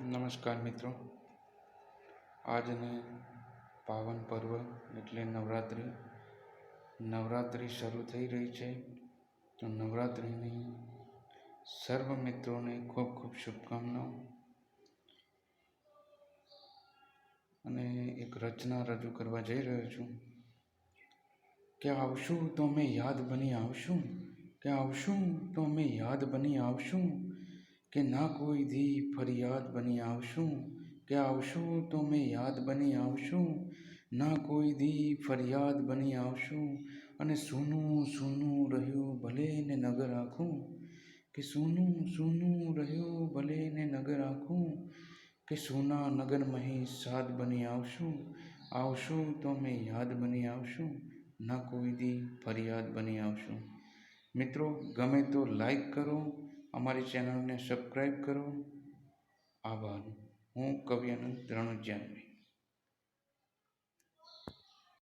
નમસ્કાર મિત્રો. આજને પાવન પર્વ એટલે નવરાત્રિ. નવરાત્રિ શરૂ થઈ રહી છે. તો નવરાત્રિની સર્વ મિત્રોને ખૂબ ખૂબ શુભકામનાઓ. અને એક રચના રજૂ કરવા જઈ રહ્યો છું. કે આવશું તો અમે યાદ બની આવશું. કે આવશું તો અમે યાદ બની આવશું. કે ના કોઈ ધી ફરિયાદ બની આવશું? કે આવશું તો મેં યાદ બની આવશું? ના કોઈ દી ફરિયાદ બની આવશું? અને સૂનું સૂનું રહ્યું ભલે ને નગર આખું? કે સૂનું સૂનું રહ્યું ભલે ને નગર આખું? કે સોના નગર મહી સાદ બની આવશું? આવશું તો મેં યાદ બની આવશું? ના કોઈ દી ફરિયાદ બની આવશું? મિત્રો, ગમે તો લાઈક કરો અમારી ચેનલને સબસ્ક્રાઈબ કરો. આભાર. હું કવિ અનંત રણુજાનવી